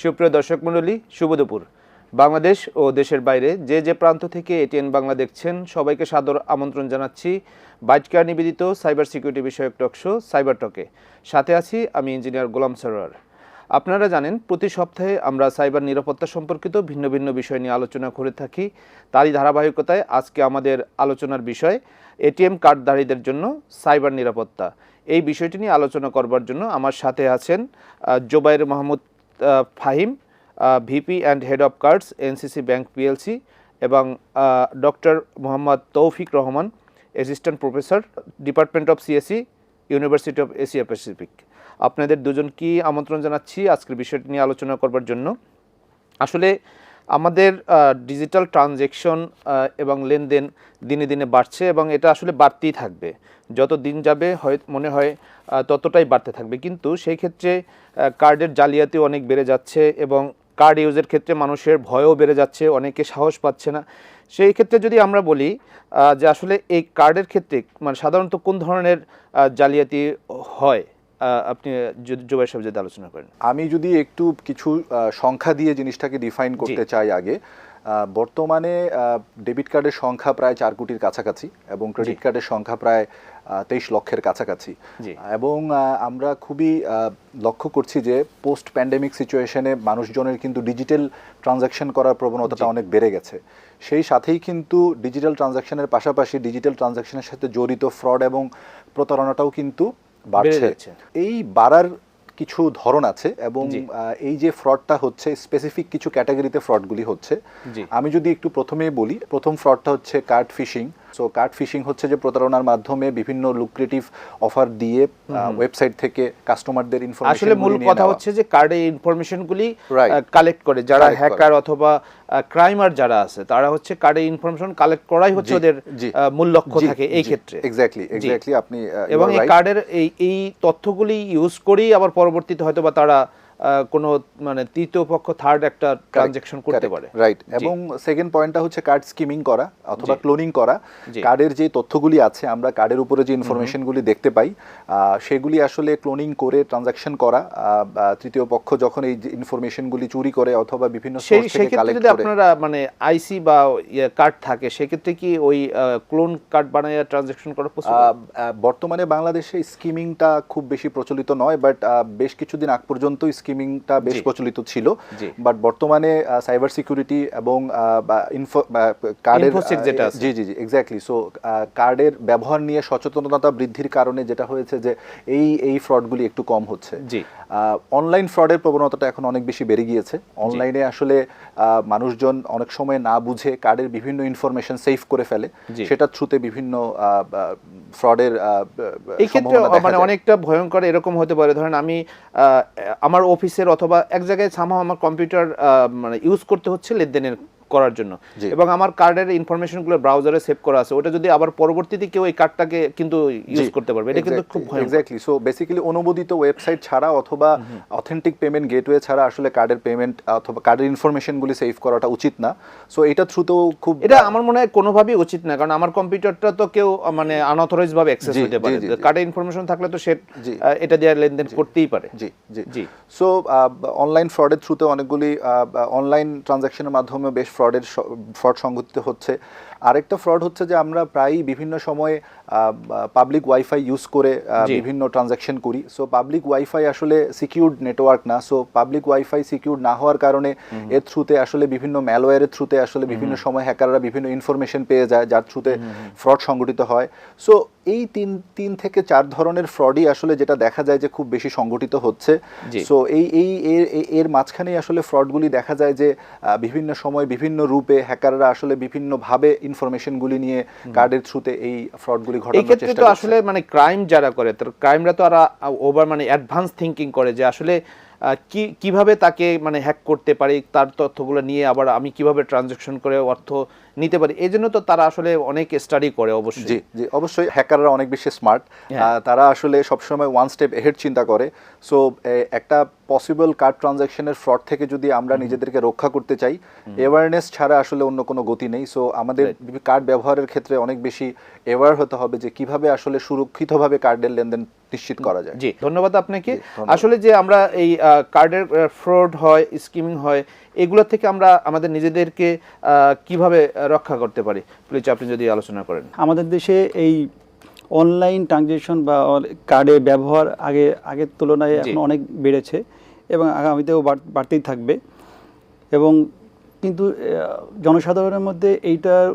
সুপ্রিয় দর্শক মণ্ডলী, শুভ দুপুর। বাংলাদেশ ও দেশের বাইরে যে যে প্রান্ত থেকে এটিএন বাংলা দেখছেন, সবাইকে সাদর আমন্ত্রণ জানাচ্ছি। বাইটকার নিবেদিত সাইবার সিকিউরিটি বিষয়ক টকশো সাইবার টকে। সাথে আছি আমি ইঞ্জিনিয়ার গোলাম সরোয়ার। আপনারা জানেন, প্রতি সপ্তাহে আমরা সাইবার নিরাপত্তা সম্পর্কিত ভিন্ন ভিন্ন বিষয় নিয়ে আলোচনা করে থাকি। তারই ধারাবাহিকতায় আজকে আমাদের আলোচনার বিষয়, এটিএম কার্ডধারীদের জন্য সাইবার নিরাপত্তা। এই বিষয়টি নিয়ে আলোচনা করবার জন্য আমার সাথে আছেন Zobair Mahmud Fahim VP and head of cards NCC Bank PLC এবং doctor Mohammad Toufiq Rahman assistant professor department of CSE University of Asia Pacific আপনাদের দুজনকেই আমন্ত্রণ জানাচ্ছি আজকের বিষয়টি নিয়ে আলোচনা করবার জন্য? আসলে আমাদের ডিজিটাল ট্রানজেকশন এবং লেনদেন দিনে দিনে বাড়ছে এবং এটা আসলে বাড়তেই থাকবে। যত দিন যাবে হয়, মনে হয় ততটাই বাড়তে থাকবে। কিন্তু সেই ক্ষেত্রে কার্ডের জালিয়াতি অনেক বেড়ে যাচ্ছে এবং কার্ড ইউজের ক্ষেত্রে মানুষের ভয়ও বেড়ে যাচ্ছে, অনেকে সাহস পাচ্ছে না। সেই ক্ষেত্রে যদি আমরা বলি যে আসলে এই কার্ডের ক্ষেত্রে মানে সাধারণত কোন ধরনের জালিয়াতি হয়? আপনি জুবাই সাহেব যদি আলোচনা করেন। আমি যদি একটু কিছু সংখ্যা দিয়ে জিনিসটাকে ডিফাইন করতে চাই আগে বর্তমানে ডেবিট কার্ডের সংখ্যা প্রায় চার কোটির কাছাকাছি এবং ক্রেডিট কার্ডের সংখ্যা প্রায় তেইশ লক্ষের কাছাকাছি। এবং আমরা খুবই লক্ষ্য করছি যে পোস্ট প্যান্ডেমিক সিচুয়েশনে মানুষজনের কিন্তু ডিজিটাল ট্রানজাকশন করার প্রবণতাটা অনেক বেড়ে গেছে। সেই সাথেই কিন্তু ডিজিটাল ট্রানজাকশনের পাশাপাশি ডিজিটাল ট্রানজাকশনের সাথে জড়িত ফ্রড এবং প্রতারণাটাও কিন্তু বাড়ছে। এই বাড়ার কিছু ধরন আছে এবং এই যে ফ্রডটা হচ্ছে স্পেসিফিক কিছু ক্যাটাগরিতে ফ্রডগুলি হচ্ছে। আমি যদি একটু প্রথমে বলি প্রথম ফ্রডটা হচ্ছে card phishing. So card phishing হচ্ছে যে প্রতারণার মাধ্যমে বিভিন্ন লুক্রেটিভ অফার দিয়ে ওয়েবসাইট থেকে কাস্টমারদের ইনফরমেশন আসলে মূল কথা হচ্ছে যে কার্ডে ইনফরমেশনগুলি কালেক্ট করে যারা হ্যাকার অথবা ক্রাইমার যারা আছে তারা হচ্ছে কার্ডে ইনফরমেশন কালেক্ট করাই হচ্ছে ওদের মূল লক্ষ্য থাকে এই ক্ষেত্রে। এক্স্যাক্টলি এক্স্যাক্টলি আপনি এবং এই কার্ডের এই এই তথ্যগুলি ইউজ করেই আবার পরবর্তীতে হয়তো বা তারা কোনো মানে তৃতীয় পক্ষ থার্ড একটা ট্রানজেকশন করতে পারে। রাইট এবং সেকেন্ড পয়েন্টটা হচ্ছে কার্ড স্কিমিং করা অথবা ক্লোনিং করা। কার্ডের যে তথ্যগুলি আছে আমরা কার্ডের উপরে যে ইনফরমেশনগুলি দেখতে পাই সেগুলি আসলে ক্লোনিং করে ট্রানজাকশন করা তৃতীয় পক্ষ যখন এই ইনফরমেশনগুলি চুরি করে অথবা বিভিন্ন সোর্স থেকে কালেক্ট যদি করে। আপনারা মানে আইসি বা কার্ড থাকে সেক্ষেত্রে কি ওই ক্লোন কার্ড বানায় ট্রানজেকশন করা পসিবল বর্তমানে বাংলাদেশে স্কিমিংটা খুব বেশি প্রচলিত নয় বাট বেশ কিছুদিন আগ পর্যন্ত স্কিমিংটা বেশ প্রচলিত ছিল। বাট বর্তমানে সাইবার সিকিউরিটি এবং কার্ডের যেটা জি জি জি এক্স্যাক্টলি সো কার্ডের ব্যবহার নিয়ে সচেতনতা বৃদ্ধির কারণে যেটা হয়েছে যে এই এই ফ্রডগুলি একটু কম হচ্ছে। জি। অনলাইন ফ্রডের প্রবণতাটা এখন অনেক বেশি বেড়ে গিয়েছে। অনলাইনে আসলে মানুষজন অনেক সময় না বুঝে কার্ডের বিভিন্ন ইনফরমেশন সেভ করে ফেলে। সেটা থ্রুতে বিভিন্ন ফ্রডের এই ক্ষেত্রে মানে অনেকটা ভয়ঙ্কর এরকম হতে পারে। ধরেন আমি আমার অফিসের অথবা এক জায়গায় সামহাও আমার কম্পিউটার মানে ইউজ করতে হচ্ছে লেনদেনের করার জন্য। এবং আমার কার্ডের ইনফরমেশনগুলো ব্রাউজারে সেভ করা আছে। ওটা যদি আবার পরবর্তীতে কেউ এই কার্ডটাকে কিন্তু ইউজ করতে পারবে এটা কিন্তু খুব এক্স্যাক্টলি সো বেসিক্যালি অনুমোদিত ওয়েবসাইট ছাড়া অথবা অথেন্টিক পেমেন্ট গেটওয়ে ছাড়া আসলে কার্ডের পেমেন্ট অথবা কার্ডের ইনফরমেশনগুলি সেভ করাটা উচিত না। সো এটা থ্রুতেও খুব এটা আমার মনে হয় কোনোভাবেই উচিত না। কারণ আমার কম্পিউটারটা তো কেউ মানে আনঅথরাইজ ভাবে অ্যাক্সেস হতে পারে। কার্ডের ইনফরমেশন থাকলে তো সে। এটা দিয়ে লেনদেন করতেই পারে। জি জি। জি। সো অনলাইন ফ্রডের থ্রুতে অনেকগুলি অনলাইন ট্রানজাকশনের মাধ্যমে বেশ ফ্রডের ফ্রড সংঘটিত হচ্ছে। আরেকটা ফ্রড হচ্ছে যে আমরা প্রায়ই বিভিন্ন সময়ে পাবলিক ওয়াইফাই ইউজ করে বিভিন্ন ট্রানজাকশন করি। সো পাবলিক ওয়াইফাই আসলে সিকিউরড নেটওয়ার্ক না। সো পাবলিক ওয়াইফাই সিকিউরড না হওয়ার কারণে এর থ্রুতে আসলে বিভিন্ন ম্যালওয়্যারের থ্রুতে আসলে বিভিন্ন সময় হ্যাকাররা বিভিন্ন ইনফরমেশন পেয়ে যায় যার থ্রুতে ফ্রড সংগঠিত হয়। সো এই তিন তিন থেকে চার ধরনের ফ্রডই আসলে যেটা দেখা যায় যে খুব বেশি সংগঠিত হচ্ছে। সো এই এই এর মাঝখানেই আসলে ফ্রডগুলি দেখা যায় যে বিভিন্ন সময় বিভিন্ন রূপে হ্যাকাররা আসলে বিভিন্নভাবে ইনফরমেশনগুলি নিয়ে কার্ডের থ্রুতে এই ফ্রডগুলি ঘটানোর ক্ষেত্রে চেষ্টা তো আসলে মানে ক্রাইম যারা করে তার ক্রাইমরা তো আর ওভার মানে অ্যাডভান্স থিঙ্কিং করে যে আসলে কি কীভাবে তাকে মানে হ্যাক করতে পারি তার তথ্যগুলো নিয়ে আবার আমি কীভাবে ট্রানজ্যাকশন করে অর্থ নিতে পারি। এই জন্য তো তারা আসলে অনেক স্টাডি করে অবশ্যই। জি জি অবশ্যই হ্যাকাররা অনেক বেশি স্মার্ট হ্যাঁ। তারা আসলে সবসময় ওয়ান স্টেপ এহেড চিন্তা করে। সো একটা পসিবল কার্ড ট্রানজ্যাকশনের ফ্রড থেকে যদি আমরা নিজেদেরকে রক্ষা করতে চাই অ্যাওয়ারনেস ছাড়া আসলে অন্য কোনো গতি নেই। সো আমাদের কার্ড ব্যবহারের ক্ষেত্রে অনেক বেশি অ্যাওয়ার হতে হবে যে কীভাবে আসলে সুরক্ষিতভাবে কার্ডের লেনদেন নিশ্চিত করা যায়। জি ধন্যবাদ আপনাকে। আসলে যে আমরা এই কার্ডের ফ্রড হয় স্কিমিং হয় এগুলো থেকে আমরা আমাদের নিজেদেরকে কীভাবে রক্ষা করতে পারি? প্লিজ আপনি যদি আলোচনা করেন। আমাদের দেশে এই অনলাইন ট্রানজেকশন বা কার্ডের ব্যবহার আগে আগের তুলনায় এখন অনেক বেড়েছে এবং আগামীতেও বাড়তেই থাকবে। এবং কিন্তু জনসাধারণের মধ্যে এইটার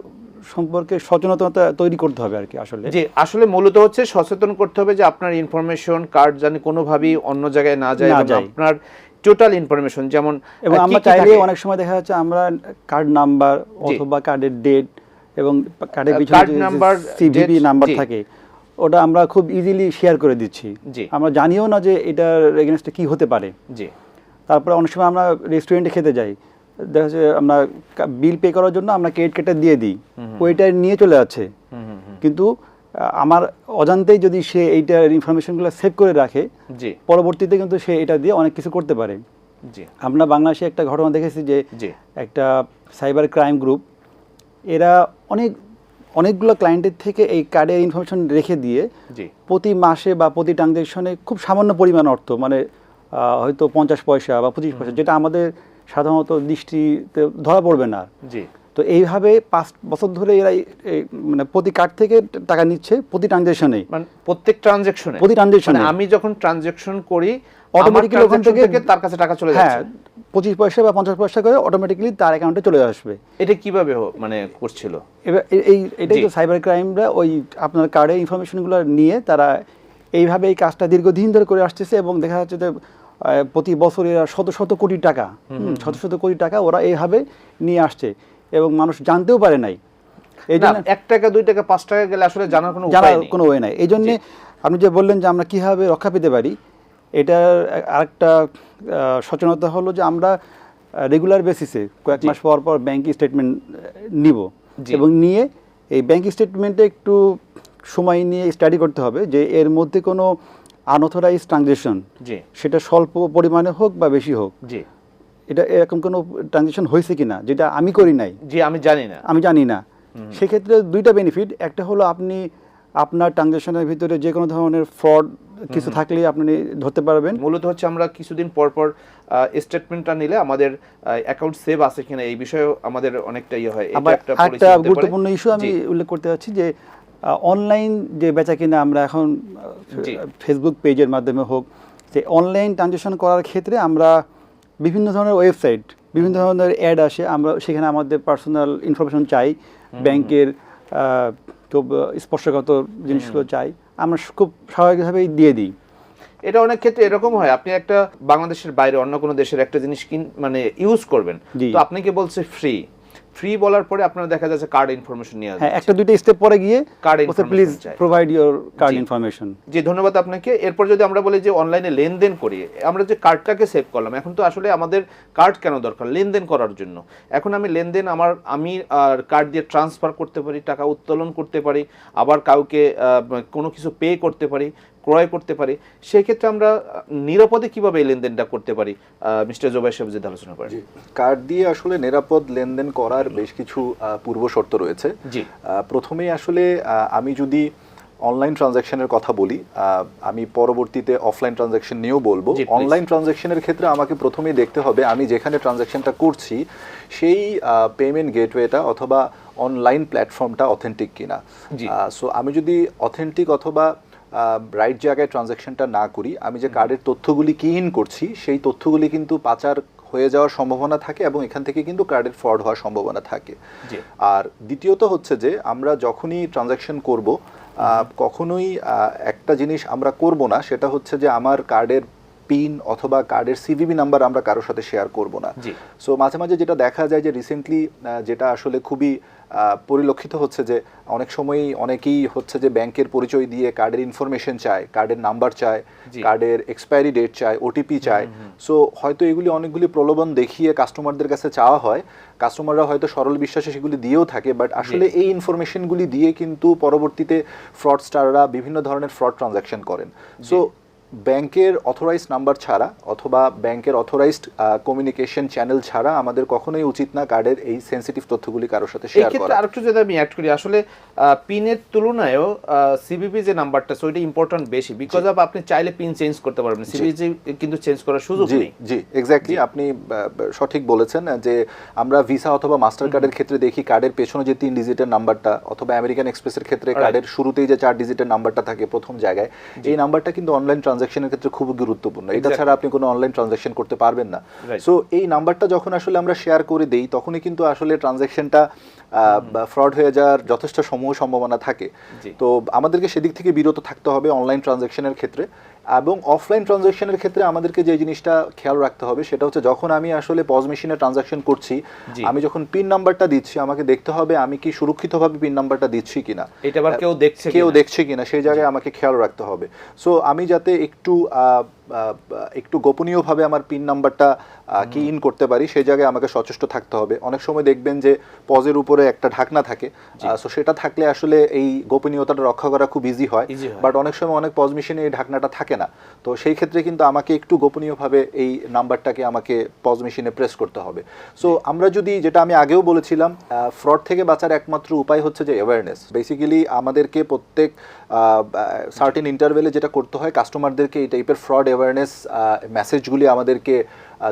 সম্পর্কে সচেতনতা তৈরি করতে হবে আর কি আসলে। যে আসলে মূলত হচ্ছে সচেতন করতে হবে যে আপনার ইনফরমেশন কার্ড জানি কোনোভাবেই অন্য জায়গায় না যায়। আপনার টোটাল ইনফরমেশন যেমন এবং আমরা চাইলে অনেক সময় দেখা যাচ্ছে আমরা কার্ড নাম্বার অথবা কার্ডের ডেট এবং কার্ডের পিছনে number, সিভিভি নাম্বার থাকে ওটা আমরা খুব ইজিলি শেয়ার করে দিচ্ছি। আমরা জানিও না যে এটার এগেনস্টে কি হতে পারে। জি। তারপরে অনেক সময় আমরা রেস্টুরেন্টে খেতে যাই দেখা যাচ্ছে আমরা বিল পে করার জন্য আমরা ক্রেডিট কার্ডটা দিয়ে দিই ওইটা নিয়ে চলে যাচ্ছে। কিন্তু আমার অজান্তেই যদি সে এইটার ইনফরমেশনগুলো সেভ করে রাখে জি। পরবর্তীতে কিন্তু সে এটা দিয়ে অনেক কিছু করতে পারে। জি। আমরা বাংলাদেশে একটা ঘটনা দেখেছি যে জি। একটা সাইবার ক্রাইম গ্রুপ এরা অনেক অনেকগুলো ক্লায়েন্টের থেকে এই কার্ডের ইনফরমেশন রেখে দিয়ে জি। প্রতি মাসে বা প্রতি ট্রানজ্যাকশনে খুব সামান্য পরিমাণ অর্থ মানে হয়তো পঞ্চাশ পয়সা বা পঁচিশ পয়সা যেটা আমাদের সাধারণত দৃষ্টিতে ধরা পড়বে না। জি। তো এইভাবে পাঁচ বছর ধরে এরা মানে প্রতি কার্ড থেকে টাকা নিচ্ছে প্রতি ট্রানজ্যাকশনে মানে প্রত্যেক ট্রানজেকশনে প্রতি এ। আমি যখন ট্রানজেকশন করি অটোমেটিক্যালি ওখান থেকে তার কাছে টাকা চলে হ্যাঁ যাচ্ছে। পঁচিশ পয়সা বা পঞ্চাশ পয়সা করে অটোমেটিক্যালি তার অ্যাকাউন্টে চলে আসবে। এটা কীভাবে মানে করছিল? এবার এই এটাই। তো সাইবার ক্রাইমরা ওই আপনার কার্ডের ইনফরমেশনগুলো নিয়ে তারা এইভাবে এই কাজটা দীর্ঘদিন ধরে করে আসতেছে এবং দেখা যাচ্ছে যে প্রতি বছর এরা শত শত কোটি টাকা শত শত কোটি টাকা ওরা এইভাবে নিয়ে আসছে। এবং মানুষ জানতেও পারে নাই। এই জন্য এক টাকা দুই টাকা পাঁচ টাকা গেলে আসলে জানার কোনো জানার উপায় নেই। কোনো ওয়ে নাই। এই জন্যে আপনি যে বললেন যে আমরা কীভাবে রক্ষা পেতে পারি এটার আরেকটা সচেতনতা হলো যে আমরা রেগুলার বেসিসে কয়েক মাস পর পর ব্যাংক স্টেটমেন্ট নিব এবং নিয়ে এই ব্যাংক স্টেটমেন্টে একটু সময় নিয়ে স্টাডি করতে হবে যে এর মধ্যে কোনো আনঅথরাইজ ট্রানজেকশন জি। সেটা স্বল্প পরিমাণে হোক বা বেশি হোক। জি। এটা এরকম কোনো ট্রানজেকশন হয়েছে কিনা যেটা আমি করি নাই? জি আমি জানি না। আমি জানি না। সেক্ষেত্রে দুইটা বেনিফিট একটা হলো আপনি আপনার ট্রানজ্যাকশনের ভিতরে যে কোনো ধরনের ফ্রড কিছু থাকলে আপনি ধরতে পারবেন। মূলত হচ্ছে আমরা কিছুদিন পর পর স্টেটমেন্টটা নিলে আমাদের অ্যাকাউন্ট সেভ আছে কিনা এই বিষয়ে আমাদের অনেকটা ইয়ে হয়। এটা আবার একটা গুরুত্বপূর্ণ ইস্যু আমি উল্লেখ করতে যাচ্ছি যে অনলাইন যে বেচা কিনা আমরা এখন ফেসবুক পেজের মাধ্যমে হোক যে অনলাইন ট্রানজ্যাকশন করার ক্ষেত্রে আমরা বিভিন্ন ধরনের ওয়েবসাইট বিভিন্ন ধরনের অ্যাড আসে। আমরা সেখানে আমাদের পার্সোনাল ইনফরমেশন চাই ব্যাংকের খুব স্পর্শগত জিনিসগুলো চাই। আমরা খুব স্বাভাবিকভাবেই দিয়ে দিই। এটা অনেক ক্ষেত্রে এরকম হয় আপনি একটা বাংলাদেশের বাইরে অন্য কোনো দেশের একটা জিনিস কিন মানে ইউজ করবেন। তো আপনাকে বলছে ফ্রি ফ্রি বলার পরে আপনার দেখা যাচ্ছে কার্ড ইনফরমেশন নিয়ে হ্যাঁ একটা দুইটা স্টেপ পরে গিয়ে card information please. Provide your card information জি। ধন্যবাদ আপনাকে। এরপর যদি আমরা বলি যে অনলাইনে লেনদেন করি আমরা যে কার্ডটাকে সেভ করলাম এখন তো আসলে আমাদের কার্ড কেন দরকার? লেনদেন করার জন্য। এখন আমি লেনদেন আমার আমি আর কার্ড দিয়ে ট্রান্সফার করতে পারি টাকা উত্তোলন করতে পারি আবার কাউকে কোনো কিছু পে করতে পারি। ক্রয় করতে পারি সেই ক্ষেত্রে আমরা নিরাপদে কীভাবে এই লেনদেনটা করতে পারি? মিস্টার জোবাই সাহেব যদি আলোচনা করেন। কার্ড দিয়ে আসলে নিরাপদ লেনদেন করার বেশ কিছু পূর্ব শর্ত রয়েছে। জি। প্রথমেই আসলে আমি যদি অনলাইন ট্রানজাকশনের কথা বলি আমি পরবর্তীতে অফলাইন ট্রানজাকশন নিয়েও বলব। অনলাইন ট্রানজাকশনের ক্ষেত্রে আমাকে প্রথমেই দেখতে হবে আমি যেখানে ট্রানজাকশনটা করছি সেই পেমেন্ট গেটওয়েটা অথবা অনলাইন প্ল্যাটফর্মটা অথেন্টিক কিনা। সো আমি যদি অথেন্টিক অথবা রাইট জায়গায় ট্রানজ্যাকশনটা না করি আমি যে কার্ডের তথ্যগুলি কি ইন করছি সেই তথ্যগুলি কিন্তু পাচার হয়ে যাওয়ার সম্ভাবনা থাকে এবং এখান থেকে কিন্তু কার্ডের ফ্রড হওয়ার সম্ভাবনা থাকে। আর দ্বিতীয়ত হচ্ছে যে আমরা যখনই ট্রানজ্যাকশন করব কখনোই একটা জিনিস আমরা করব না সেটা হচ্ছে যে আমার কার্ডের পিন অথবা কার্ডের সিভিভি নাম্বার আমরা কারোর সাথে শেয়ার করব না। সো মাঝে মাঝে যেটা দেখা যায় যে রিসেন্টলি যেটা আসলে খুবই পরিলক্ষিত হচ্ছে যে অনেক সময়ই অনেকেই হচ্ছে যে ব্যাংকের পরিচয় দিয়ে কার্ডের ইনফরমেশন চায় কার্ডের নাম্বার চায় কার্ডের এক্সপায়ারি ডেট চায় ওটিপি চায়। সো হয়তো এগুলি অনেকগুলি প্রলোভন দেখিয়ে কাস্টমারদের কাছে চাওয়া হয়। কাস্টমাররা হয়তো সরল বিশ্বাসে সেগুলি দিয়েও থাকে বাট আসলে এই ইনফরমেশনগুলি দিয়ে কিন্তু পরবর্তীতে ফ্রডস্টাররা বিভিন্ন ধরনের ফ্রড ট্রানজাকশন করেন। সো ব্যাংকের অথরাইজড নাম্বার ছাড়া অথবা ব্যাংকের অথরাইজড কমিউনিকেশন চ্যানেল ছাড়া আমাদের কখনোই উচিত না কার্ডের এই সেন্সিটিভ তথ্যগুলি কারোর সাথে শেয়ার করা। আরেকটু যদি আমি অ্যাড করি আসলে পিনের তুলনায়ও সিবিপি যে নাম্বারটা সো এটা ইম্পর্টেন্ট বেশি বিকজ অফ আপনি চাইলে পিন চেঞ্জ করতে পারবেন সিবিপি কিন্তু চেঞ্জ করার সুযোগ নেই। জি এক্স্যাক্টলি আপনি সঠিক বলেছেন যে আমরা ভিসা অথবা মাস্টার কার্ডের ক্ষেত্রে দেখি কার্ডের পেছনে যে তিন ডিজিটের নাম্বারটা অথবা আমেরিকান এক্সপ্রেসের ক্ষেত্রে কার্ডের শুরুতেই যে চার ডিজিটের নাম্বারটা থাকে প্রথম জায়গায় এই নাম্বারটা কিন্তু অনলাইন ট্রানজাকশনের ক্ষেত্রে খুব গুরুত্বপূর্ণ। এটা ছাড়া আপনি কোনো অনলাইন ট্রানজাকশন করতে পারবেন না. সো এই নাম্বারটা যখন আসলে আমরা শেয়ার করে দেই তখনই কিন্তু আসলে ট্রানজাকশনটা ফ্রড হয়ে যাওয়ার যথেষ্ট সমূহ সম্ভাবনা থাকে। তো আমাদেরকে সেদিক থেকে বিরত থাকতে হবে অনলাইন ট্রানজাকশনের ক্ষেত্রে। এবং অফলাইন ট্রানজাকশনের ক্ষেত্রে আমাদেরকে যে জিনিসটা খেয়াল রাখতে হবে সেটা হচ্ছে যখন আমি আসলে পজ মেশিনে ট্রানজাকশন করছি আমি যখন পিন নাম্বারটা দিচ্ছি আমাকে দেখতে হবে আমি কি সুরক্ষিতভাবে পিন নাম্বারটা দিচ্ছি কিনা। এটা আবার কেউ দেখছে কেউ দেখছে কিনা সেই জায়গায় আমাকে খেয়াল রাখতে হবে। সো আমি যাতে একটু একটু গোপনীয়ভাবে আমার পিন নাম্বারটা কি ইন করতে পারি সেই জায়গায় আমাকে সচেষ্ট থাকতে হবে। অনেক সময় দেখবেন যে পজের উপরে একটা ঢাকনা থাকে সো সেটা থাকলে আসলে এই গোপনীয়তাটা রক্ষা করা খুব ইজি হয়। বাট অনেক সময় অনেক পজ মেশিনে এই ঢাকনাটা থাকে না। তো সেই ক্ষেত্রে কিন্তু আমাকে একটু গোপনীয়ভাবে এই নাম্বারটাকে আমাকে পজ মেশিনে প্রেস করতে হবে। সো আমরা যদি যেটা আমি আগেও বলেছিলাম ফ্রড থেকে বাঁচার একমাত্র উপায় হচ্ছে যে অ্যাওয়ারনেস বেসিক্যালি আমাদেরকে প্রত্যেক সার্টেন ইন্টারভেলে যেটা করতে হয় কাস্টমারদেরকে এই টাইপের ফ্রড অ্যাওয়ারনেস মেসেজগুলি আমাদেরকে আহ,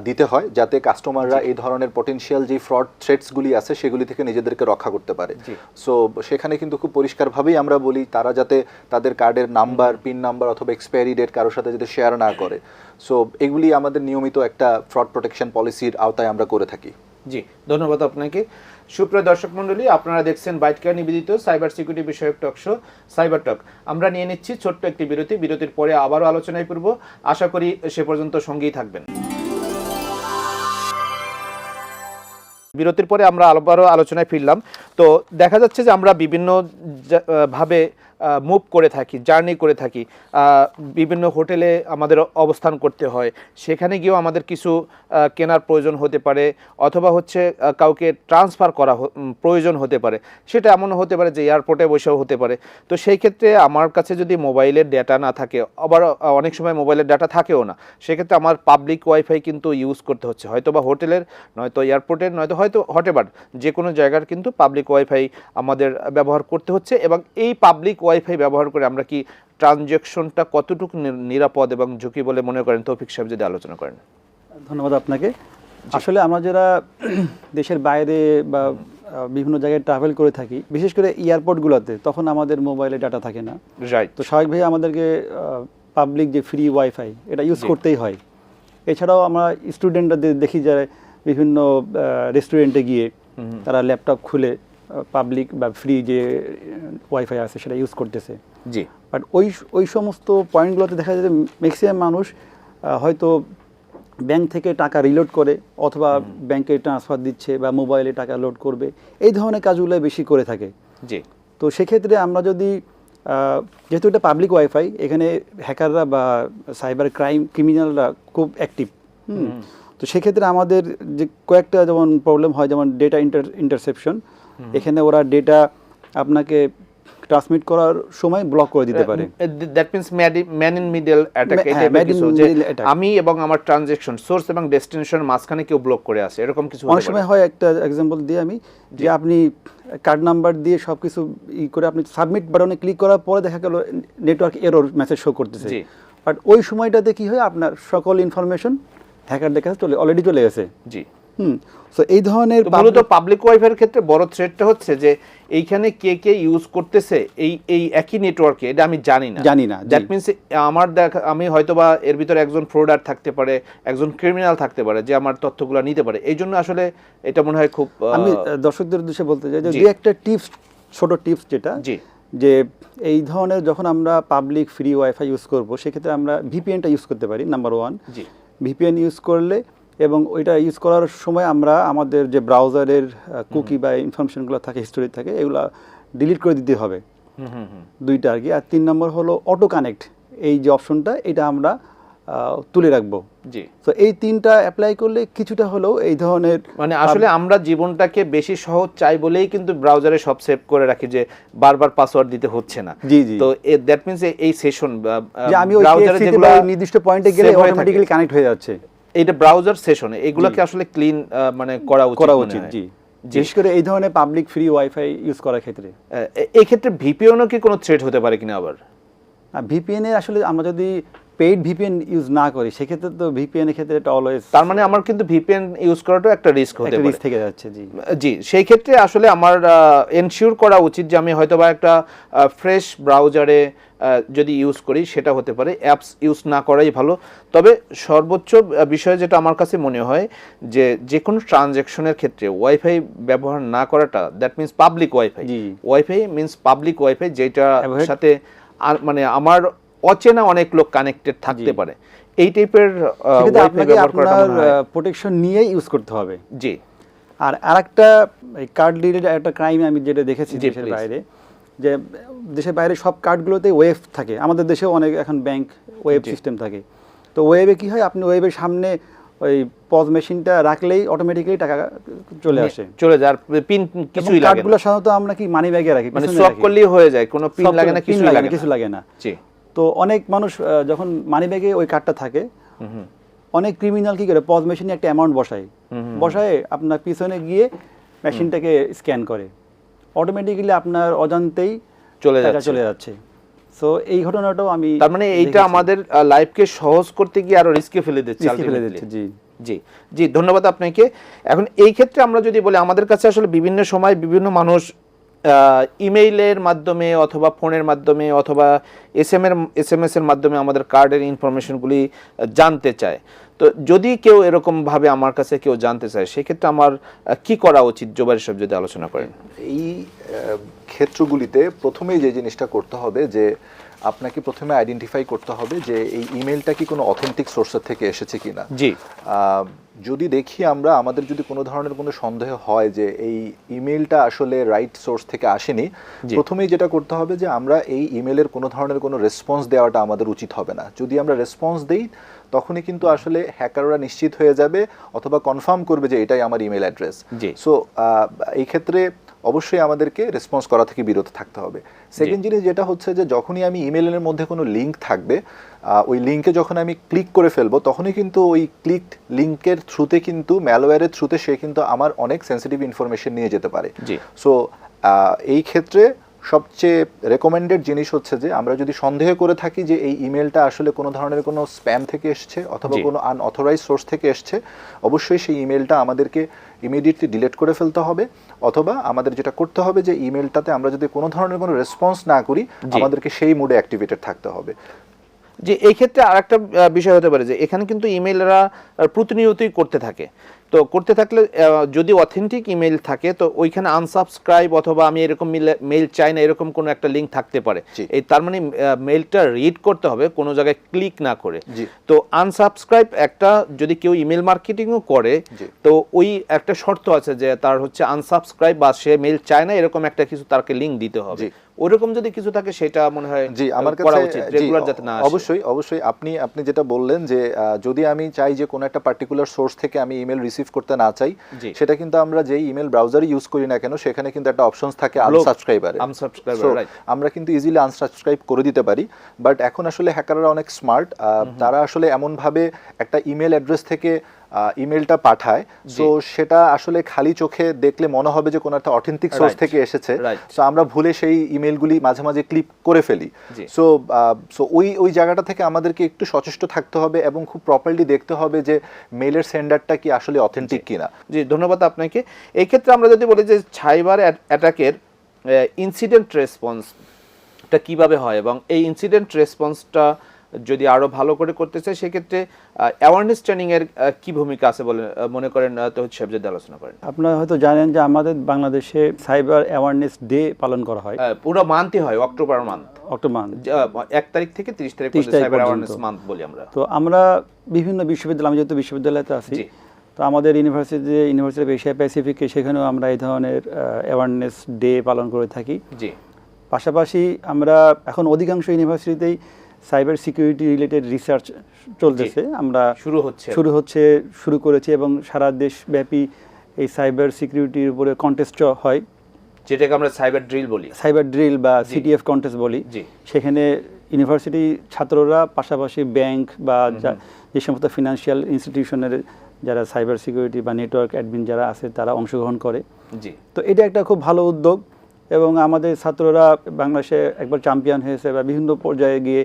দিতে হয় যাতে কাস্টমাররা এই ধরনের পটেনশিয়াল যে ফ্রড থ্রেটসগুলি আছে সেগুলি থেকে নিজেদেরকে রক্ষা করতে পারে। সো সেখানে কিন্তু খুব পরিষ্কারভাবেই আমরা বলি তারা যাতে তাদের কার্ডের নাম্বার পিন নাম্বার অথবা এক্সপায়ারি ডেট কারোর সাথে যাতে শেয়ার না করে। সো এগুলি আমাদের নিয়মিত একটা ফ্রড প্রোটেকশন পলিসির আওতায় আমরা করে থাকি। জি ধন্যবাদ আপনাকে। সুপ্রিয় দর্শক মণ্ডলী আপনারা দেখছেন বাইটকার নিবেদিত সাইবার সিকিউরিটি বিষয়ক টক শো সাইবার টক আমরা নিয়ে নিচ্ছি ছোট্ট একটি বিরতি। বিরতির পরে আবারও আলোচনায় পূর্ব। আশা করি সে পর্যন্ত সঙ্গেই থাকবেন। বিরতির পরে আমরা আবারও আলোচনায় ফিরলাম। তো দেখা যাচ্ছে যে আমরা বিভিন্ন ভাবে মুভ করে থাকি জার্নি করে থাকি বিভিন্ন হোটেলে আমাদের অবস্থান করতে হয়। সেখানে গিয়েও আমাদের কিছু কেনার প্রয়োজন হতে পারে, অথবা হচ্ছে কাউকে ট্রান্সফার করা প্রয়োজন হতে পারে। সেটা এমন হতে পারে যে এয়ারপোর্টে বসেও হতে পারে। তো সেই ক্ষেত্রে আমার কাছে যদি মোবাইলের ডেটা না থাকে, আবার অনেক সময় মোবাইলের ডাটা থাকেও না, সেক্ষেত্রে আমার পাবলিক ওয়াইফাই কিন্তু ইউজ করতে হচ্ছে। হয়তো বা হোটেলের, নয়তো এয়ারপোর্টের নয়তো হয়তো হটেবার যে কোনো জায়গার কিন্তু পাবলিক ওয়াইফাই আমাদের ব্যবহার করতে হচ্ছে এবং এই পাবলিক ওয়াইফাই ব্যবহার করে আমরা কি ট্রানজ্যাকশনটা কতটুকু নিরাপদ এবং ঝুঁকি বলে মনে করেন? তৌফিক সাহেব যদি আলোচনা করেন। ধন্যবাদ আপনাকে। আসলে আমরা যারা দেশের বাইরে বা বিভিন্ন জায়গায় ট্রাভেল করে থাকি বিশেষ করে এয়ারপোর্টগুলোতে তখন আমাদের মোবাইলে ডাটা থাকে না। রাইট তো স্বাভাবিকভাবে আমাদেরকে পাবলিক যে ফ্রি ওয়াইফাই এটা ইউজ করতেই হয়। এছাড়াও আমরা স্টুডেন্টরা দেখি যারা বিভিন্ন রেস্টুরেন্টে গিয়ে তারা ল্যাপটপ খুলে পাবলিক বা ফ্রি যে ওয়াইফাই আছে সেটা ইউজ করতেছে। জি। বাট ওই ওই সমস্ত পয়েন্টগুলোতে দেখা যায় যে ম্যাক্সিমাম মানুষ হয়তো ব্যাংক থেকে টাকা রিলোড করে অথবা ব্যাংকে ট্রান্সফার দিচ্ছে বা মোবাইলে টাকা লোড করবে এই ধরনের কাজগুলো বেশি করে থাকে। জি। তো সেক্ষেত্রে আমরা যদি যেহেতু এটা পাবলিক ওয়াইফাই এখানে হ্যাকাররা বা সাইবার ক্রাইম ক্রিমিনালরা খুব অ্যাক্টিভ হুম। তো সেক্ষেত্রে আমাদের যে কয়েকটা যেমন প্রবলেম হয় যেমন ডেটা ইন্টার ইন্টারসেপশন এখানে ওরা ডেটা আপনাকে ট্রান্সমিট করার সময় ব্লক করে দিতে পারে। That means man in middle attack. আমি এবং আমার ট্রানজেকশন সোর্স এবং ডেস্টিনেশনের মাঝখানে কেউ ব্লক করে আছে এরকম কিছু অনেক সময় হয় একটা এক্সাম্পল দিয়ে আমি যে আপনি কার্ড নাম্বার দিয়ে সব কিছু ই করে আপনি সাবমিট বাটনে ক্লিক করার পরে দেখা গেল নেটওয়ার্ক এরর মেসেজ শো করতেছে। বাট ওই সময়টাতে কি হয়? আপনার সকল ইনফরমেশন হ্যাকারদের কাছে চলে অলরেডি চলে গেছে। জি। হুম সো এই ধরনের মূলত পাবলিক ওয়াইফাইয়ের ক্ষেত্রে বড় থ্রেটটা হচ্ছে যে এইখানে কে কে ইউজ করতেছে এই এই একই নেটওয়ার্কে এটা আমি জানি না। জানি না, দ্যাট মিনস আমার দেখা আমি হয়তোবা এর ভিতরে একজন ফ্রডার থাকতে পারে একজন ক্রিমিনাল থাকতে পারে যে আমার তথ্যগুলো নিতে পারে। এই জন্য আসলে এটা মনে হয় খুব আমি দর্শকদের উদ্দেশ্যে বলতে চাই যে দুই একটা টিপস ছোট টিপস যেটা জি। যে এই ধরনের যখন আমরা পাবলিক ফ্রি ওয়াইফাই ইউজ করব সেক্ষেত্রে আমরা ভিপিএনটা ইউজ করতে পারি নাম্বার ওয়ান জি। ভিপিএন ইউজ করলে এবং ওইটা ইউজ করার সময় আমরা আমাদের যে ব্রাউজারের কুকি বা ইনফরমেশনগুলো থাকে হিস্টোরি থাকে এগুলো ডিলিট করে দিতে হবে। দুইটা আর কি। আর তিন নম্বর হলো অটো কানেক্ট এই যে অপশনটা এটা আমরা তুলে রাখব। জি। তো এই তিনটা অ্যাপ্লাই করলে কিছুটা হলেও এই ধরনের মানে আসলে আমরা জীবনটাকে বেশি সহজ চাই বলেই কিন্তু ব্রাউজারে সব সেভ করে রাখি যে বারবার পাসওয়ার্ড দিতে হচ্ছে না। জি, জি। তো দ্যাট মিন্স এই সেশন যে আমি ওই নির্দিষ্ট পয়েন্টে গেলে অটোমেটিক্যালি কানেক্ট হয়ে যাচ্ছে। এইটা ব্রাউজার সেশনে এগুলোকে আসলে ক্লিন মানে করা উচিত করা উচিত জি। বিশেষ করে এই ধরনের পাবলিক ফ্রি ওয়াইফাই ইউজ করার ক্ষেত্রে। এই ক্ষেত্রে ভিপিএনও কি কোনো থ্রেট হতে পারে কিনা আবার? ভিপিএন এর আসলে আমরা যদি পেইড ভিপিএন ইউজ না করি সেক্ষেত্রে তো ভিপিএন এর ক্ষেত্রে এটা অলওয়েজ তার মানে আমার কিন্তু ভিপিএন ইউজ করাটাও একটা রিস্ক হতে পারে। রিস্ক থেকে যাচ্ছে জি। জি সেই ক্ষেত্রে আসলে আমার এনশিওর করা উচিত যে আমি হয়তো বা একটা ফ্রেশ ব্রাউজারে যদি ইউজ করি সেটা হতে পারে। অ্যাপস ইউজ না করাই ভালো। তবে সর্বোচ্চ বিষয় যেটা আমার কাছে মনে হয় যে যে কোনো ট্রানজ্যাকশনের ক্ষেত্রে ওয়াইফাই ব্যবহার না করাটা that means public wifi. Wifi means public wifi যেটা সাথে আর মানে আমার অচেনা অনেক লোক কানেক্টেড থাকতে পারে। এই টাইপের প্রোটেকশন নিয়েই ইউজ করতে হবে। জি। আর আরেকটা কার্ড রিলেটেড একটা ক্রাইম আমি যেটা দেখেছি দেশের বাইরে। যে দেশের বাইরে সব কার্ডগুলোতে ওয়েব থাকে। আমাদের দেশেও অনেক এখন ব্যাংক ওয়েব সিস্টেম থাকে। তো ওয়েবে কি হয়? আপনি ওয়েবের সামনে ওই পজ মেশিনটা রাখলেই অটোমেটিক্যালি টাকা চলে আসে। চলে যায় আর পিন কিছুই লাগে কার্ডগুলো সাধারণত আমরা কি মানি ব্যাগে রাখি মানে সোয়াপ করলেই হয়ে যায় কোনো পিন লাগে না কিছু লাগে কিছু লাগে না। জি। তো অনেক মানুষ যখন মানি ব্যাগে ওই কার্ডটা থাকে অনেক ক্রিমিনাল কি করে? পজ মেশিনে একটা অ্যামাউন্ট বসায়। বসায় আপনার পিছনে গিয়ে মেশিনটাকে স্ক্যান করে। অটোমেটিক্যালি আপনার অজান্তেই চলে যাচ্ছে। চলে যাচ্ছে। সো এই ঘটনাটাও আমি তার মানে এইটা আমাদের লাইফকে সহজ করতে গিয়ে আরও রিস্কে ফেলে দিচ্ছে ফেলে দিচ্ছে জি। জি জি ধন্যবাদ আপনাকে। এখন এই ক্ষেত্রে আমরা যদি বলি আমাদের কাছে আসলে বিভিন্ন সময় বিভিন্ন মানুষ ইমেইলের মাধ্যমে অথবা ফোনের মাধ্যমে অথবা এস এম এর এস এম এস এর মাধ্যমে আমাদের কার্ডের ইনফরমেশনগুলি জানতে চায়। তো যদি কেউ এরকমভাবে আমার কাছে কেউ জানতে চায় সেক্ষেত্রে আমার কি করা উচিত? জোবাইর সব যদি আলোচনা করেন। এই ক্ষেত্রগুলিতে প্রথমেই যে জিনিসটা করতে হবে যে আপনাকে প্রথমে আইডেন্টিফাই করতে হবে যে এই ইমেলটা কি কোনো অথেন্টিক সোর্সের থেকে এসেছে কিনা। জি। যদি দেখি আমরা আমাদের যদি কোনো ধরনের কোনো সন্দেহ হয় যে এই ইমেলটা আসলে রাইট সোর্স থেকে আসেনি। প্রথমেই যেটা করতে হবে যে আমরা এই ইমেলের কোনো ধরনের কোনো রেসপন্স দেওয়াটা আমাদের উচিত হবে না যদি আমরা রেসপন্স দেই তখনই কিন্তু আসলে হ্যাকাররা নিশ্চিত হয়ে যাবে অথবা কনফার্ম করবে যে এটাই আমার ইমেল অ্যাড্রেস। সো এই ক্ষেত্রে অবশ্যই আমাদেরকে রেসপন্স করা থেকে বিরত থাকতে হবে। সেকেন্ড জিনিস যেটা হচ্ছে যে যখনই আমি ইমেলের মধ্যে কোনো লিঙ্ক থাকবে ওই লিঙ্কে যখন আমি ক্লিক করে ফেলব তখনই কিন্তু ওই ক্লিক লিঙ্কের থ্রুতে কিন্তু ম্যালওয়্যারের থ্রুতে সে কিন্তু আমার অনেক সেন্সিটিভ ইনফরমেশন নিয়ে যেতে পারে। সো এই ক্ষেত্রে সবচেয়ে রেকমেন্ডেড জিনিস হচ্ছে যে আমরা যদি সন্দেহ করে থাকি যে এই ইমেলটা আসলে কোনো ধরনের কোনো স্প্যাম থেকে এসছে অথবা কোনো আনঅথরাইজ সোর্স থেকে এসছে অবশ্যই সেই ইমেলটা আমাদেরকে ইমিডিয়েটলি ডিলিট করে ফেলতে হবে। অথবা আমাদের যেটা করতে হবে যে ইমেলটাতে আমরা যদি কোনো ধরনের কোনো রেসপন্স না করি আমাদেরকে সেই মুডে অ্যাক্টিভেটেড থাকতে হবে। যে এই ক্ষেত্রে আরেকটা বিষয় হতে পারে যে এখানে কিন্তু ইমেলরা প্রতিনিয়তই করতে থাকে। তো করতে থাকলে যদি অথেন্টিক ইমেল থাকে তো ওইখানে আনসাবস্ক্রাইব অথবা আমি এরকম মেইল চাই না এরকম কোনো একটা লিঙ্ক থাকতে পারে। এই তার মানে মেলটা রিড করতে হবে কোনো জায়গায় ক্লিক না করে। তো আনসাবস্ক্রাইব একটা যদি কেউ ইমেল মার্কেটিংও করে তো ওই একটা শর্ত আছে যে তার হচ্ছে আনসাবস্ক্রাইব বা সে মেইল চায় না এরকম একটা কিছু তারকে লিঙ্ক দিতে হবে। ওরকম যদি কিছু থাকে সেটা মনে হয় জি আমার কাছে রেগুলার যাতে না অবশ্যই অবশ্যই আপনি আপনি যেটা বললেন যে যদি আমি চাই যে কোনো একটা পার্টিকুলার সোর্স থেকে আমি ইমেল রিসিভ করতে না চাই সেটা কিন্তু আমরা যেই ইমেল ব্রাউজারই ইউজ করি না কেন সেখানে কিন্তু একটা অপশনস থাকে আনসাবস্ক্রাইবার. আমরা কিন্তু ইজিলি আনসাবস্ক্রাইব করে দিতে পারি বাট এখন আসলে হ্যাকাররা অনেক স্মার্ট তারা আসলে এমন ভাবে একটা ইমেল অ্যাড্রেস থেকে ইমেলটা পাঠায়। তো সেটা আসলে খালি চোখে দেখলে মনে হবে যে কোনো একটা অথেন্টিক সোর্স থেকে এসেছে. সো আমরা ভুলে সেই ইমেলগুলি মাঝে মাঝে ক্লিক করে ফেলি। সো সো ওই ওই জায়গাটা থেকে আমাদেরকে একটু সচেষ্ট থাকতে হবে এবং খুব প্রপারলি দেখতে হবে যে মেলের সেন্ডারটা কি আসলে অথেন্টিক কিনা। জি ধন্যবাদ আপনাকে। এই ক্ষেত্রে আমরা যদি বলি যে সাইবার অ্যাটাকের ইনসিডেন্ট রেসপন্সটা কীভাবে হয় এবং এই ইনসিডেন্ট রেসপন্সটা যদি আরও ভালো করে করতে চায় সেক্ষেত্রে অ্যাওয়ারনেস ট্রেনিং এর কি ভূমিকা আছে বলে মনে করেন তহিদ সাহেব যদি আলোচনা করেন? আপনারা হয়তো জানেন যে আমাদের বাংলাদেশে সাইবার অ্যাওয়ারনেস ডে পালন করা হয়। পুরো মান্থই হয় অক্টোবর মান্থ অক্টোবর এক তারিখ থেকে তিরিশ তারিখ 30 সাইবার অ্যাওয়ারনেস মান্থ বলি আমরা। তো আমরা বিভিন্ন বিশ্ববিদ্যালয় আমি যেহেতু বিশ্ববিদ্যালয়তে আছি। তো আমাদের ইউনিভার্সিটি ইউনিভার্সিটি অফ এশিয়া প্যাসিফিকে সেখানেও আমরা এই ধরনের অ্যাওয়ারনেস ডে পালন করে থাকি। জি। পাশাপাশি আমরা এখন অধিকাংশ ইউনিভার্সিটিতেই সাইবার সিকিউরিটি রিলেটেড রিসার্চ চলতেছে। আমরা শুরু হচ্ছে। শুরু হচ্ছে শুরু করেছি এবং সারা দেশব্যাপী এই সাইবার সিকিউরিটির উপরে কন্টেস্ট হয়। যেটাকে আমরা সাইবার ড্রিল বলি। সাইবার ড্রিল বা সিটিএফ কন্টেস্ট বলি। সেখানে ইউনিভার্সিটি ছাত্ররা পাশাপাশি ব্যাংক বা যে সমস্ত ফিনান্সিয়াল ইনস্টিটিউশনের যারা সাইবার সিকিউরিটি বা নেটওয়ার্ক অ্যাডমিন যারা আছে তারা অংশগ্রহণ করে। জি। তো এটা একটা খুব ভালো উদ্যোগ এবং আমাদের ছাত্ররা বাংলাদেশে একবার চ্যাম্পিয়ন হয়েছে বা বিভিন্ন পর্যায়ে গিয়ে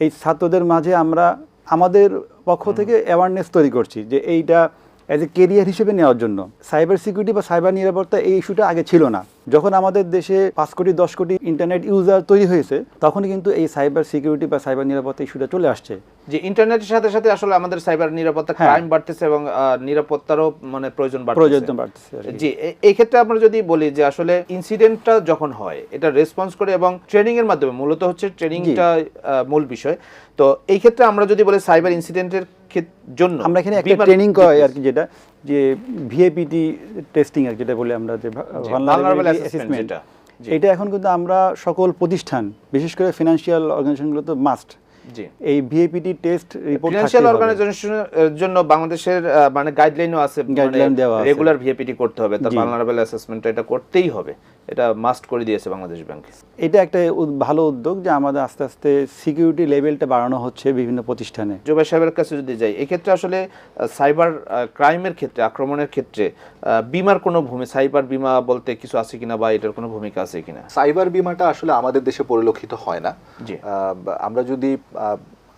এই ছাত্রদের মাঝে আমরা আমাদের পক্ষ থেকে অ্যাওয়ারনেস তৈরি করছি যে এইটা অ্যাজ এ কেরিয়ার হিসেবে নেওয়ার জন্য। সাইবার সিকিউরিটি বা সাইবার নিরাপত্তা এই ইস্যুটা আগে ছিল না। যখন আমাদের দেশে পাঁচ কোটি দশ কোটি ইন্টারনেট ইউজার তৈরি হয়েছে তখন কিন্তু এই সাইবার সিকিউরিটি বা সাইবার নিরাপত্তা ইস্যুটা চলে আসছে। যে ইন্টারনেটের সাথে সাথে আসলে আমাদের সাইবার নিরাপত্তা হ্যাঁ। ক্রাইম বাড়তেছে এবং নিরাপত্তারও মানে প্রয়োজন প্রয়োজন বাড়তেছে। জি এই ক্ষেত্রে আমরা যদি বলি যে আসলে ইনসিডেন্টটা যখন হয় এটা রেসপন্স করে এবং ট্রেনিং এর মাধ্যমে মূলত হচ্ছে ট্রেনিংটা মূল বিষয়। তো এই ক্ষেত্রে আমরা যদি বলি সাইবার ইনসিডেন্টের জন্য আমরা এখানে একটা ট্রেনিং করাই আর কি যেটা যে ভিএপিটি টেস্টিং আর যেটা বলে আমরা যে। এটা এখন কিন্তু আমরা সকল প্রতিষ্ঠান বিশেষ করে ফিনান্সিয়াল অর্গানাইজেশনগুলো তো মাস্ট এই ভিএপিটি টেস্ট রিপোর্ট ফিনান্সিয়াল অর্গানাইজেশনের জন্য বাংলাদেশের মানে গাইডলাইনও আছে Guideline দেওয়া আছে। রেগুলার ভিএপিটি করতে হবে। তার ভালনারেবল অ্যাসেসমেন্ট এটা করতেই হবে। এটা মাস্ট করে দিয়েছে বাংলাদেশ ব্যাংক। এটা একটা ভালো উদ্যোগ যে আমাদের আস্তে আস্তে সিকিউরিটি লেভেলটা বাড়ানো হচ্ছে বিভিন্ন প্রতিষ্ঠানে। জুবাই সাহেবের কাছে যদি যাই এক্ষেত্রে আসলে সাইবার ক্রাইমের ক্ষেত্রে আক্রমণের ক্ষেত্রে আহ, বিমার কোনো ভূমি সাইবার বিমা বলতে কিছু আছে কিনা বা এটার কোনো ভূমিকা আছে কিনা? সাইবার বিমাটা আসলে আমাদের দেশে পরিলক্ষিত হয় না। আমরা যদি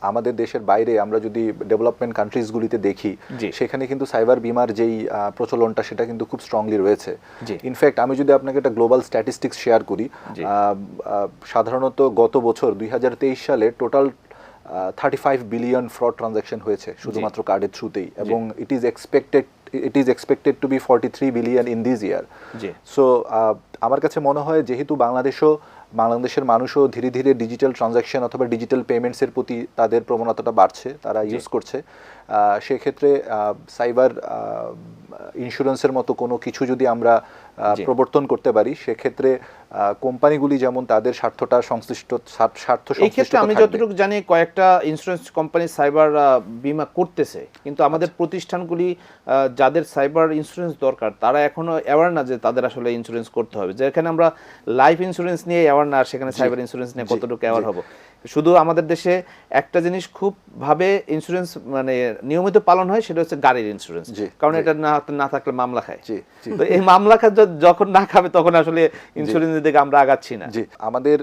আমাদের দেশের বাইরে আমরা যদি ডেভেলপমেন্ট কান্ট্রিজগুলিতে দেখি। সেখানে কিন্তু সাইবার বিমার যেই প্রচলনটা সেটা কিন্তু খুব স্ট্রংলি রয়েছে। ইনফ্যাক্ট আমি যদি আপনাকে একটা গ্লোবাল স্ট্যাটিস্টিক্স শেয়ার করি সাধারণত গত বছর দুই হাজার তেইশ সালে total thirty five billion fraud transaction হয়েছে শুধুমাত্র কার্ডের থ্রুতেই এবং it is expected it is expected to be forty three billion in this year. So আমার কাছে মনে হয় যেহেতু বাংলাদেশও বাংলাদেশের মানুষও ধীরে ধীরে ডিজিটাল ট্রানজাকশন অথবা ডিজিটাল পেমেন্টসের প্রতি তাদের প্রবণতাটা বাড়ছে তারা ইউজ করছে। সেক্ষেত্রে সাইবার ইন্স্যুরেন্সের মতো কোনো কিছু যদি আমরা। প্রবর্তন করতে পারি সেক্ষেত্রে কোম্পানিগুলি যেমন তাদের স্বার্থটা সংশ্লিষ্ট স্বার্থ- এই ক্ষেত্রে আমি যতটুকু জানি কয়েকটা ইন্স্যুরেন্স কোম্পানি সাইবার বিমা করতেছে। কিন্তু আমাদের প্রতিষ্ঠানগুলি আহ, যাদের সাইবার ইন্স্যুরেন্স দরকার তারা এখনও অ্যাওয়ার না যে তাদের আসলে ইন্স্যুরেন্স করতে হবে। যেখানে আমরা লাইফ ইন্স্যুরেন্স নিয়ে অ্যাওয়ার না সেখানে সাইবার ইন্স্যুরেন্স নিয়ে কতটুকু অ্যাওয়ার। হব। শুধু আমাদের দেশে একটা জিনিস খুব ভাবে ইন্স্যুরেন্স মানে নিয়মিত পালন হয় সেটা হচ্ছে গাড়ির ইন্স্যুরেন্স কারণ এটা না না থাকলে মামলা খায়। তো এই মামলা খা যখন না খাবে তখন আসলে ইন্স্যুরেন্সের দিকে আমরা আগাচ্ছি না। জি আমাদের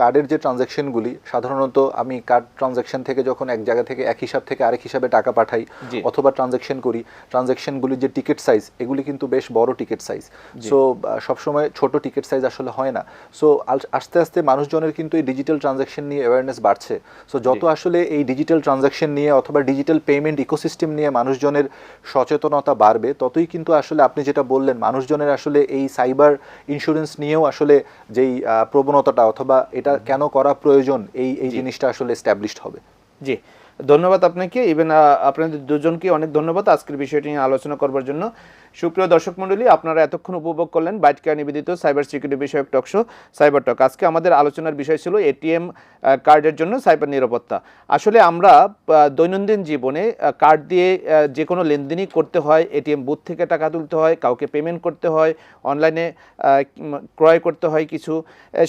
কার্ডের যে ট্রানজ্যাকশনগুলি সাধারণত আমি কার্ড ট্রানজ্যাকশন থেকে যখন এক জায়গা থেকে এক হিসাব থেকে আরেক হিসাবে টাকা পাঠাই অথবা ট্রানজ্যাকশন করি ট্রানজ্যাকশনগুলির যে টিকিট সাইজ এগুলি কিন্তু বেশ বড় টিকিট সাইজ সো সবসময় ছোট টিকিট সাইজ আসলে হয় না। সো আস্তে আস্তে মানুষজনের কিন্তু এই ডিজিটাল ট্রানজ্যাকশন নিয়ে অ্যাওয়ারনেস বাড়ছে। সো যত আসলে এই ডিজিটাল ট্রানজ্যাকশন নিয়ে অথবা ডিজিটাল পেমেন্ট ইকোসিস্টেম নিয়ে মানুষজনের সচেতনতা বাড়বে ততই কিন্তু আসলে আপনি যেটা বললেন মানুষজনের আসলে এই সাইবার ইন্স্যুরেন্স নিয়েও আসলে যেই প্রবণতাটা অথবা এটা কেন করা প্রয়োজন এই এই জিনিসটা আসলে এস্টাবলিশড হবে। জি। ধন্যবাদ আপনাকে। ইভেন আপনাদের দুজনকে অনেক ধন্যবাদ আজকের বিষয়টি নিয়ে আলোচনা করবার জন্য। সুপ্রিয় দর্শক মণ্ডলী, আপনারা এতক্ষণ উপভোগ করলেন বাইটকেয়ার নিবেদিত সাইবার সিকিউরিটি বিষয়ক টকশো সাইবার টক। আজকে আমাদের আলোচনার বিষয় ছিল এটিএম কার্ডের জন্য সাইবার নিরাপত্তা। আসলে আমরা দৈনন্দিন জীবনে কার্ড দিয়ে যে কোনো লেনদেনই করতে হয়, এটিএম বুথ থেকে টাকা তুলতে হয়, কাউকে পেমেন্ট করতে হয়, অনলাইনে ক্রয় করতে হয় কিছু।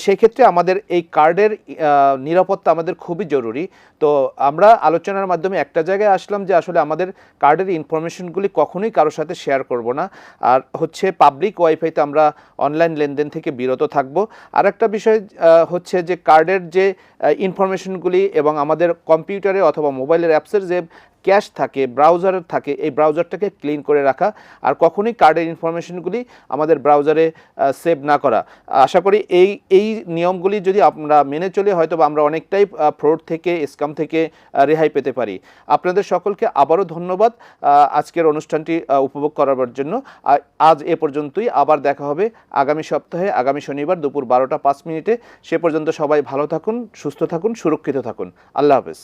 সেক্ষেত্রে আমাদের এই কার্ডের নিরাপত্তা আমাদের খুবই জরুরি। তো আমরা আলোচনার মাধ্যমে একটা জায়গায় আসলাম যে আসলে আমাদের কার্ডের ইনফরমেশনগুলি কখনোই কারোর সাথে শেয়ার করব না। আর হচ্ছে পাবলিক ওয়াইফাইতে আমরা অনলাইন লেনদেন থেকে বিরত থাকব। আর একটা বিষয় হচ্ছে যে কার্ডের যে ইনফরমেশনগুলি এবং আমাদের কম্পিউটারে অথবা মোবাইলের অ্যাপসের যে ক্যাশ থাকে, ব্রাউজার থাকে, এই ব্রাউজারটাকে ক্লিন করে রাখা আর কখনোই কার্ডের ইনফরমেশনগুলি আমাদের ব্রাউজারে সেভ না করা। আশা করি এই এই নিয়মগুলি যদি আমরা মেনে চলে হয়তো আমরা অনেকটাই ফ্রড থেকে স্কাম থেকে রেহাই পেতে পারি। আপনাদের সকলকে আবারও ধন্যবাদ আজকের অনুষ্ঠানটি উপভোগ করার জন্য। আজ এ পর্যন্তই, আবার দেখা হবে আগামী সপ্তাহে, আগামী শনিবার দুপুর বারোটা পাঁচ মিনিটে। সে পর্যন্ত সবাই ভালো থাকুন, সুস্থ থাকুন, সুরক্ষিত থাকুন। আল্লাহ হাফেজ।